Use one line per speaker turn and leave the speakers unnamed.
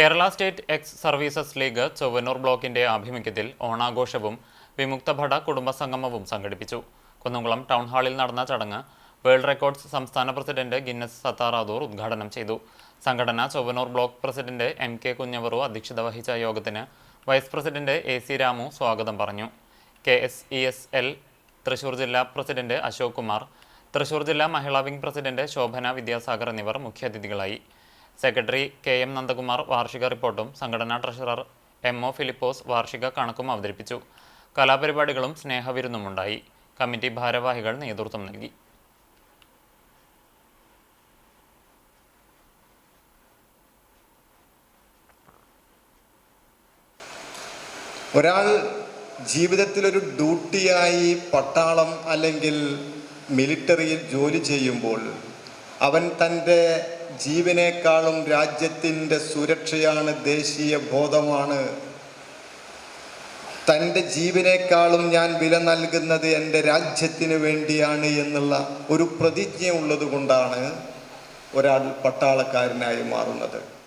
Kerala state ex services league Chowwannur ബ്ലോക്കിന്റെ ആഭിമുഖ്യത്തിൽ ഓണാഘോഷവും വിമുക്തഭട കുടുംബസംഗമവും സംഘടിപ്പിച്ചു. കുന്നംകുളം ടൗൺ ഹാളിൽ നടന്ന ചടങ്ങ് വേൾഡ് റെക്കോർഡ്സ് സംസ്ഥാന പ്രസിഡന്റ് ഗിന്നസ് സത്താറാദൂർ ഉദ്ഘാടനം ചെയ്തു. സംഘടന Chowwannur block president M K Kunjavaru അധ്യക്ഷത വഹിച്ച യോഗത്തിന് vice president A C Ramu സ്വാഗതം പറഞ്ഞു. K S E S L Thrissur ജില്ലാ പ്രസിഡന്റ് അശോക് കുമാർ തൃശൂർ ജില്ലാ മഹിളാ വിംഗ് പ്രസിഡന്റ് ശോഭന വിദ്യാസാഗർ എന്നിവർ മുഖ്യാതിഥികളായി. സെക്രട്ടറി കെ എം നന്ദകുമാർ വാർഷിക റിപ്പോർട്ടും സംഘടനാ ട്രഷറർ എം ഒ ഫിലിപ്പോസ് വാർഷിക കണക്കും അവതരിപ്പിച്ചു. കലാപരിപാടികളും സ്നേഹവിരുന്നുമുണ്ടായി. കമ്മിറ്റി ഭാരവാഹികൾ നേതൃത്വം നൽകി.
ഒരാൾ ജീവിതത്തിൽ ഒരു ഡ്യൂട്ടിയായി പട്ടാളം അല്ലെങ്കിൽ മിലിറ്ററിയിൽ ജോലി ചെയ്യുമ്പോൾ അവൻ തന്റെ ജീവനേക്കാളും രാജ്യത്തിന്റെ സുരക്ഷയാണ് ദേശീയ ബോധമാണ്. തന്റെ ജീവനേക്കാളും ഞാൻ വില നൽകുന്നത് എന്റെ രാജ്യത്തിന് വേണ്ടിയാണ് എന്നുള്ള ഒരു പ്രതിജ്ഞ ഉള്ളത് കൊണ്ടാണ് ഒരാൾ പട്ടാളക്കാരനായി മാറുന്നത്.